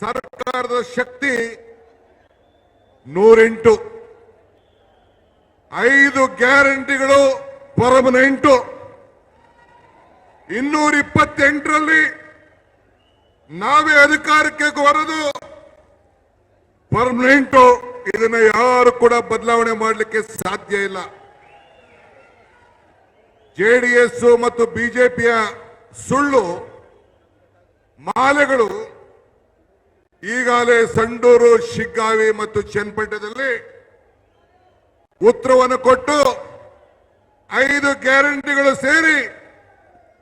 ಸರ್ಕಾರದ ಶಕ್ತಿ ನೂರೆಂಟು. ಐದು ಗ್ಯಾರಂಟಿಗಳು ಪರ್ಮನೆಂಟು. ಇನ್ನೂರ ಇಪ್ಪತ್ತೆಂಟರಲ್ಲಿ ನಾವೇ ಅಧಿಕಾರಕ್ಕೆ ಬರೋದು ಪರ್ಮನೆಂಟು. ಇದನ್ನ ಯಾರು ಕೂಡ ಬದಲಾವಣೆ ಮಾಡಲಿಕ್ಕೆ ಸಾಧ್ಯ ಇಲ್ಲ. ಜೆಡಿಎಸ್ ಮತ್ತು ಬಿಜೆಪಿಯ ಸುಳ್ಳು, ಮಾಲೆಗಳು ಈಗಾಗಲೇ ಸಂಡೂರು, ಶಿಗ್ಗಾವಿ ಮತ್ತು ಚನ್ನಪಟ್ಟಣದಲ್ಲಿ ಉತ್ತರವನ್ನು ಕೊಟ್ಟು ಐದು ಗ್ಯಾರಂಟಿಗಳು ಸೇರಿ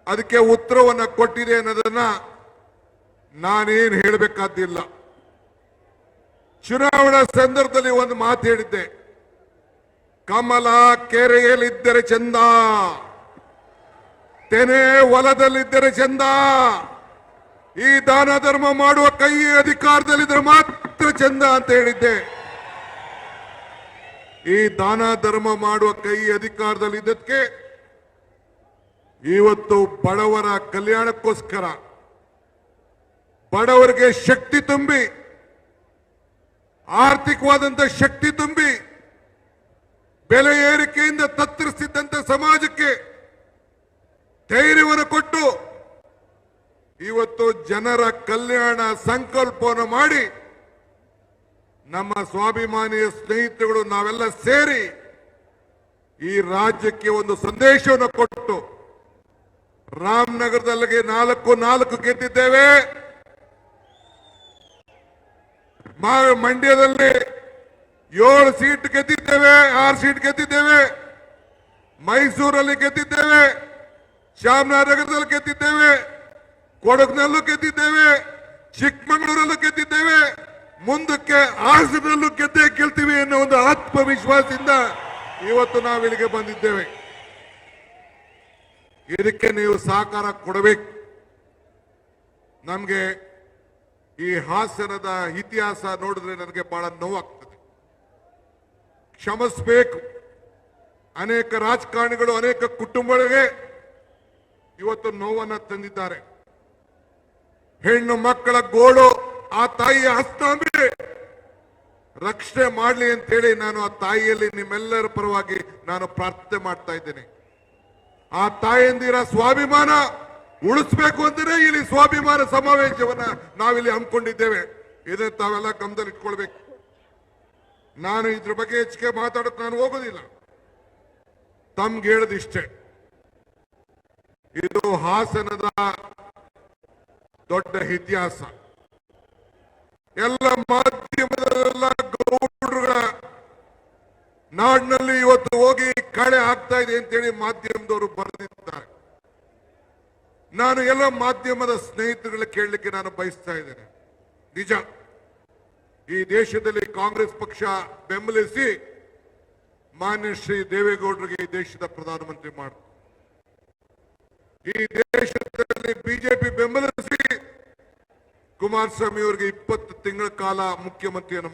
ಅದಕ್ಕೆ ಉತ್ತರವನ್ನು ಕೊಟ್ಟಿದೆ ಅನ್ನೋದನ್ನ ನಾನೇನು ಹೇಳಬೇಕಾದಿಲ್ಲ ಚುನಾವಣಾ ಸಂದರ್ಭದಲ್ಲಿ ಒಂದು ಮಾತು ಹೇಳಿದ್ದೆ. ಕಮಲ ಕೆರೆಯಲ್ಲಿದ್ದರೆ ಚಂದ, ತೆನೆ ಹೊಲದಲ್ಲಿದ್ದರೆ ಚಂದ. ಈ ದಾನ ಧರ್ಮ ಮಾಡುವ ಕೈ ಅಧಿಕಾರದಲ್ಲಿದ್ದರೆ ಮಾತ್ರ ಚಂದ ಅಂತ ಹೇಳಿದ್ದೆ. ಈ ದಾನ ಧರ್ಮ ಮಾಡುವ ಕೈ ಅಧಿಕಾರದಲ್ಲಿದ್ದಕ್ಕೆ ಇವತ್ತು ಬಡವರ ಕಲ್ಯಾಣಕ್ಕೋಸ್ಕರ ಬಡವರಿಗೆ ಶಕ್ತಿ ತುಂಬಿ, ಆರ್ಥಿಕವಾದಂತ ಶಕ್ತಿ ತುಂಬಿ, ಬೆಲೆ ಏರಿಕೆಯಿಂದ ತತ್ತರಿಸಿದ್ದಂತ ಸಮಾಜಕ್ಕೆ ಧೈರ್ಯವನ್ನು ಕೊಟ್ಟು ಇವತ್ತು ಜನರ ಕಲ್ಯಾಣ ಸಂಕಲ್ಪವನ್ನು ಮಾಡಿ ನಮ್ಮ ಸ್ವಾಭಿಮಾನಿಯ ಸ್ನೇಹಿತರುಗಳು ನಾವೆಲ್ಲ ಸೇರಿ ಈ ರಾಜ್ಯಕ್ಕೆ ಒಂದು ಸಂದೇಶವನ್ನು ಕೊಟ್ಟು ರಾಮನಗರದಲ್ಲಿಗೆ ನಾಲ್ಕು ನಾಲ್ಕು ಗೆದ್ದಿದ್ದೇವೆ. ಮಂಡ್ಯದಲ್ಲಿ ಏಳು ಸೀಟ್ ಗೆದ್ದಿದ್ದೇವೆ, ಆರು ಸೀಟ್ ಗೆದ್ದಿದ್ದೇವೆ. ಮೈಸೂರಲ್ಲಿ ಗೆದ್ದಿದ್ದೇವೆ, ಚಾಮರಾಜನಗರದಲ್ಲಿ ಗೆದ್ದಿದ್ದೇವೆ. ಕೊಡಗಿನಲ್ಲೂ ಗೆದ್ದಿದ್ದೇವೆ, ಚಿಕ್ಕಮಗಳೂರಲ್ಲೂ ಗೆದ್ದಿದ್ದೇವೆ, ಮುಂದಕ್ಕೆ ಹಾಸನಲ್ಲೂ ಗೆದ್ದೇ ಗೆಲ್ತೀವಿ ಅನ್ನೋ ಒಂದು ಆತ್ಮವಿಶ್ವಾಸದಿಂದ ಇವತ್ತು ನಾವು ಇಲ್ಲಿಗೆ ಬಂದಿದ್ದೇವೆ. ಇದಕ್ಕೆ ನೀವು ಸಹಕಾರ ಕೊಡಬೇಕು. ನಮಗೆ ಈ ಹಾಸನದ ಇತಿಹಾಸ ನೋಡಿದ್ರೆ ನನಗೆ ಬಹಳ ನೋವಾಗ್ತದೆ. ಕ್ಷಮಿಸಬೇಕು. ಅನೇಕ ರಾಜಕಾರಣಿಗಳು, ಅನೇಕ ಕುಟುಂಬಗಳಿಗೆ ಇವತ್ತು ನೋವನ್ನು ತಂದಿದ್ದಾರೆ. ಹೆಣ್ಣು ಮಕ್ಕಳ ಗೋಳು ಆ ತಾಯಿಯ ಹಸ್ತಾಂಬೆ ರಕ್ಷಣೆ ಮಾಡಲಿ ಅಂತೇಳಿ ನಾನು ಆ ತಾಯಿಯಲ್ಲಿ ನಿಮ್ಮೆಲ್ಲರ ಪರವಾಗಿ ನಾನು ಪ್ರಾರ್ಥನೆ ಮಾಡ್ತಾ ಇದ್ದೇನೆ. ಆ ತಾಯಿಯಂದಿರ ಸ್ವಾಭಿಮಾನ ಉಳಿಸ್ಬೇಕು ಅಂದರೆ ಇಲ್ಲಿ ಸ್ವಾಭಿಮಾನ ಸಮಾವೇಶವನ್ನ ನಾವಿಲ್ಲಿ ಹಮ್ಮಿಕೊಂಡಿದ್ದೇವೆ. ಇದನ್ನ ತಾವೆಲ್ಲ ಗಮನದಲ್ಲಿ ಇಟ್ಕೊಳ್ಬೇಕು. ನಾನು ಇದ್ರ ಬಗ್ಗೆ ಹೆಚ್ಚಿಗೆ ಮಾತಾಡಕ್ ನಾನು ಹೋಗೋದಿಲ್ಲ. ತಮ್ಗೆ ಹೇಳದಿಷ್ಟೇ. ಇದು ಹಾಸನದ ದೊಡ್ಡ ಇತಿಹಾಸ. ಎಲ್ಲ ಮಾಧ್ಯಮದಲ್ಲೆಲ್ಲ ಗೌಡ್ರುಗಳ ನಾಡಿನಲ್ಲಿ ಇವತ್ತು ಹೋಗಿ ಕಳೆ ಆಗ್ತಾ ಇದೆ ಅಂತೇಳಿ ಮಾಧ್ಯಮದವರು ಬರೆದಿದ್ದಾರೆ. ನಾನು ಎಲ್ಲ ಮಾಧ್ಯಮದ ಸ್ನೇಹಿತರುಗಳ ಕೇಳಲಿಕ್ಕೆ ನಾನು ಬಯಸ್ತಾ ಇದ್ದೇನೆ. ನಿಜ, ಈ ದೇಶದಲ್ಲಿ ಕಾಂಗ್ರೆಸ್ ಪಕ್ಷ ಬೆಂಬಲಿಸಿ ಮಾನ್ಯ ಶ್ರೀ ದೇವೇಗೌಡರಿಗೆ ಈ ದೇಶದ ಪ್ರಧಾನಮಂತ್ರಿ ಮಾಡ ಈ ದೇಶದಲ್ಲಿ ಬಿಜೆಪಿ ಬೆಂಬಲಿಸಿ ಕುಮಾರಸ್ವಾಮಿ ಅವರಿಗೆ ಇಪ್ಪತ್ತು ತಿಂಗಳ ಕಾಲ ಮುಖ್ಯಮಂತ್ರಿಯನ್ನು